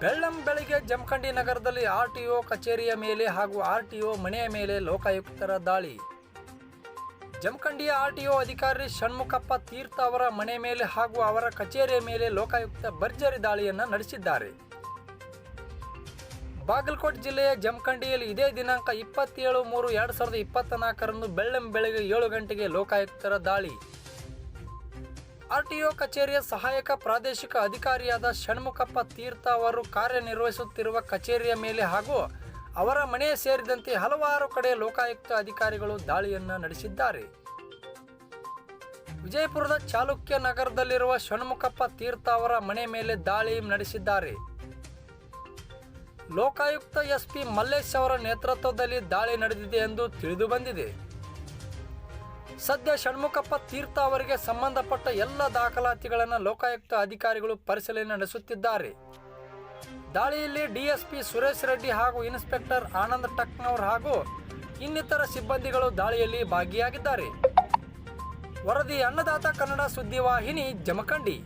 ಜಿಲ್ಲೆಯ ಜಮಖಂಡಿ ನಗರದಲ್ಲಿ ಆರ್ಟಿಒ ಕಚೇರಿಯ ಮೇಲೆ ಹಾಗೂ ಆರ್ಟಿಒ ಮನೆಯ ಮೇಲೆ ಲೋಕಾಯುಕ್ತರ ದಾಳಿ. ಜಮಖಂಡಿಯ ಆರ್ಟಿಒ ಅಧಿಕಾರಿ ಷಣ್ಮುಖಪ್ಪ ತೀರ್ಥ ಅವರ ಮನೆ ಮೇಲೆ ಹಾಗೂ ಅವರ ಕಚೇರಿಯ ಮೇಲೆ ಲೋಕಾಯುಕ್ತ ಭರ್ಜರಿ ದಾಳಿಯನ್ನು ನಡೆಸಿದ್ದಾರೆ. ಬಾಗಲಕೋಟೆ ಜಿಲ್ಲೆಯ ಜಮಖಂಡಿಯಲ್ಲಿ ಇದೇ ದಿನಾಂಕ ಇಪ್ಪತ್ತೇಳು ಮೂರು ಎರಡು ಸಾವಿರದ ಇಪ್ಪತ್ತ ನಾಲ್ಕರಂದು ಬೆಳ್ಳಂ ಬೆಳಗ್ಗೆ ಏಳು ಗಂಟೆಗೆ ಲೋಕಾಯುಕ್ತರ ದಾಳಿ. ಆರ್ಟಿಒ ಕಚೇರಿಯ ಸಹಾಯಕ ಪ್ರಾದೇಶಿಕ ಅಧಿಕಾರಿಯಾದ ಷಣ್ಮುಖಪ್ಪ ತೀರ್ಥ ಅವರು ಕಾರ್ಯನಿರ್ವಹಿಸುತ್ತಿರುವ ಕಚೇರಿಯ ಮೇಲೆ ಹಾಗೂ ಅವರ ಮನೆ ಸೇರಿದಂತೆ ಹಲವಾರು ಕಡೆ ಲೋಕಾಯುಕ್ತ ಅಧಿಕಾರಿಗಳು ದಾಳಿಯನ್ನು ನಡೆಸಿದ್ದಾರೆ. ವಿಜಯಪುರದ ಚಾಲುಕ್ಯ ನಗರದಲ್ಲಿರುವ ಷಣ್ಮುಖಪ್ಪ ತೀರ್ಥ ಅವರ ಮನೆ ಮೇಲೆ ದಾಳಿ ನಡೆಸಿದ್ದಾರೆ. ಲೋಕಾಯುಕ್ತ ಎಸ್ಪಿ ಮಲ್ಲೇಶ್ ಅವರ ನೇತೃತ್ವದಲ್ಲಿ ದಾಳಿ ನಡೆದಿದೆ ಎಂದು ತಿಳಿದು ಬಂದಿದೆ. ಸದ್ಯ ಷಣ್ಮುಖಪ್ಪ ತೀರ್ಥ ಅವರಿಗೆ ಸಂಬಂಧಪಟ್ಟ ಎಲ್ಲ ದಾಖಲಾತಿಗಳನ್ನು ಲೋಕಾಯುಕ್ತ ಅಧಿಕಾರಿಗಳು ಪರಿಶೀಲನೆ ನಡೆಸುತ್ತಿದ್ದಾರೆ. ದಾಳಿಯಲ್ಲಿ ಡಿಎಸ್ಪಿ ಸುರೇಶ್ ರೆಡ್ಡಿ ಹಾಗೂ ಇನ್ಸ್ಪೆಕ್ಟರ್ ಆನಂದ್ ಟಕ್ನವರ್ ಹಾಗೂ ಇನ್ನಿತರ ಸಿಬ್ಬಂದಿಗಳು ದಾಳಿಯಲ್ಲಿ ಭಾಗಿಯಾಗಿದ್ದಾರೆ. ವರದಿ ಅನ್ನದಾತ ಕನ್ನಡ ಸುದ್ದಿವಾಹಿನಿ ಜಮಖಂಡಿ.